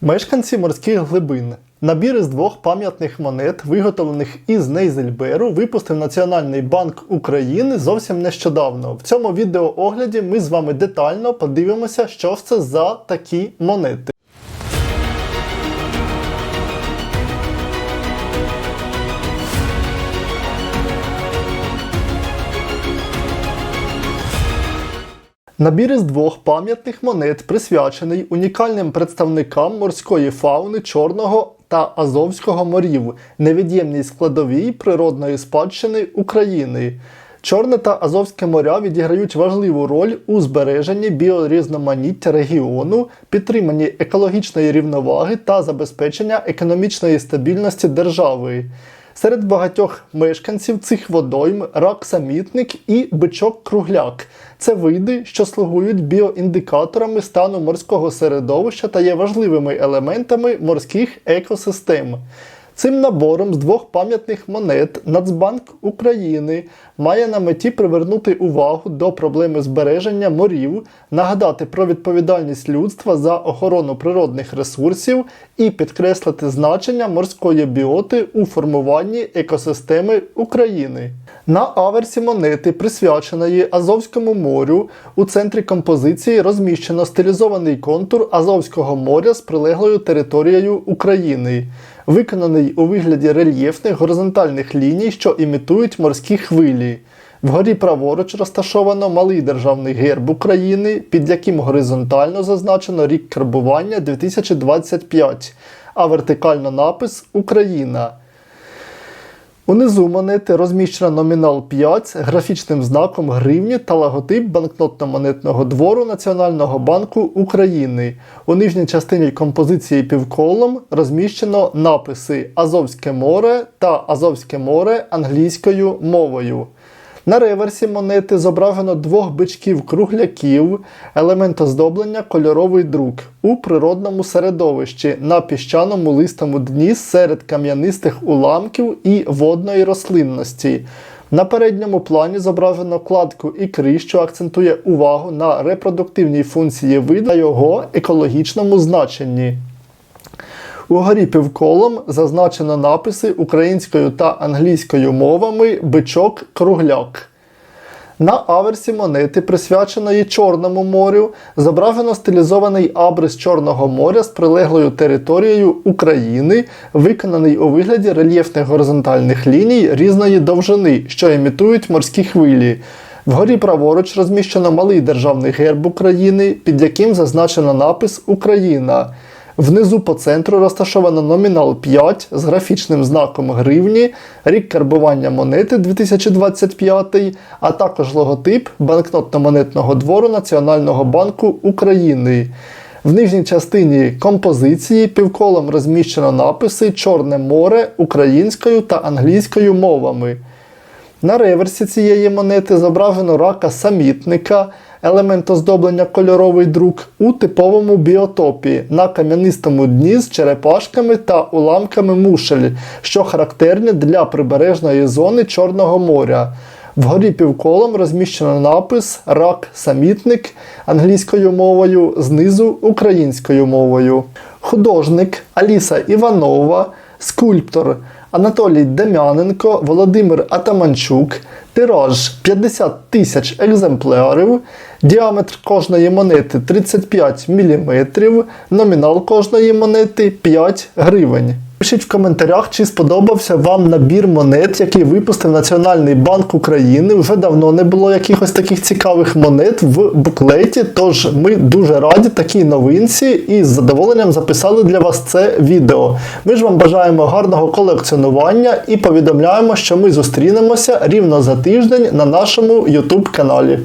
Мешканці морських глибин. Набір із двох пам'ятних монет, виготовлених із Нейзельберу, випустив Національний банк України зовсім нещодавно. В цьому відеоогляді ми з вами детально подивимося, що це за такі монети. Набір із двох пам'ятних монет присвячений унікальним представникам морської фауни Чорного та Азовського морів, невід'ємній складовій природної спадщини України. Чорне та Азовське моря відіграють важливу роль у збереженні біорізноманіття регіону, підтриманні екологічної рівноваги та забезпечення економічної стабільності держави. Серед багатьох мешканців цих водойм рак-самітник і бичок-кругляк. Це види, що слугують біоіндикаторами стану морського середовища та є важливими елементами морських екосистем. Цим набором з двох пам'ятних монет Нацбанк України має на меті привернути увагу до проблеми збереження морів, нагадати про відповідальність людства за охорону природних ресурсів і підкреслити значення морської біоти у формуванні екосистеми України. На аверсі монети, присвяченої Азовському морю, у центрі композиції розміщено стилізований контур Азовського моря з прилеглою територією України, виконаний у вигляді рельєфних горизонтальних ліній, що імітують морські хвилі. Вгорі праворуч розташовано малий державний герб України, під яким горизонтально зазначено рік карбування 2025, а вертикально напис Україна. Унизу монети розміщено номінал 5 з графічним знаком гривні та логотип банкнотно-монетного двору Національного банку України. У нижній частині композиції півколом розміщено написи Азовське море та Азовське море англійською мовою. На реверсі монети зображено двох бичків-кругляків, елемент оздоблення кольоровий друк у природному середовищі на піщаному листому дні серед кам'янистих уламків і водної рослинності. На передньому плані зображено кладку ікри, що акцентує увагу на репродуктивній функції виду та його екологічному значенні. Угорі півколом зазначено написи українською та англійською мовами бичок-кругляк. На аверсі монети, присвяченої Чорному морю, зображено стилізований абрис Чорного моря з прилеглою територією України, виконаний у вигляді рельєфних горизонтальних ліній різної довжини, що імітують морські хвилі. Вгорі праворуч розміщено малий державний герб України, під яким зазначено напис Україна. Внизу по центру розташовано номінал 5 з графічним знаком гривні, рік карбування монети 2025, а також логотип банкнотно-монетного двору Національного банку України. В нижній частині композиції півколом розміщено написи Чорне море українською та англійською мовами. На реверсі цієї монети зображено рака самітника, елемент оздоблення кольоровий друк у типовому біотопі на кам'янистому дні з черепашками та уламками мушель, що характерні для прибережної зони Чорного моря. Вгорі півколом розміщено напис Рак самітник англійською мовою, знизу українською мовою. Художник Аліса Іванова, скульптор Анатолій Дем'яненко, Володимир Атаманчук, тираж 50 тисяч екземплярів, діаметр кожної монети 35 мм, номінал кожної монети 5 гривень. Пишіть в коментарях, чи сподобався вам набір монет, який випустив Національний банк України. Вже давно не було якихось таких цікавих монет в буклеті. Тож ми дуже раді такій новинці і з задоволенням записали для вас це відео. Ми ж вам бажаємо гарного колекціонування і повідомляємо, що ми зустрінемося рівно за тиждень на нашому YouTube каналі.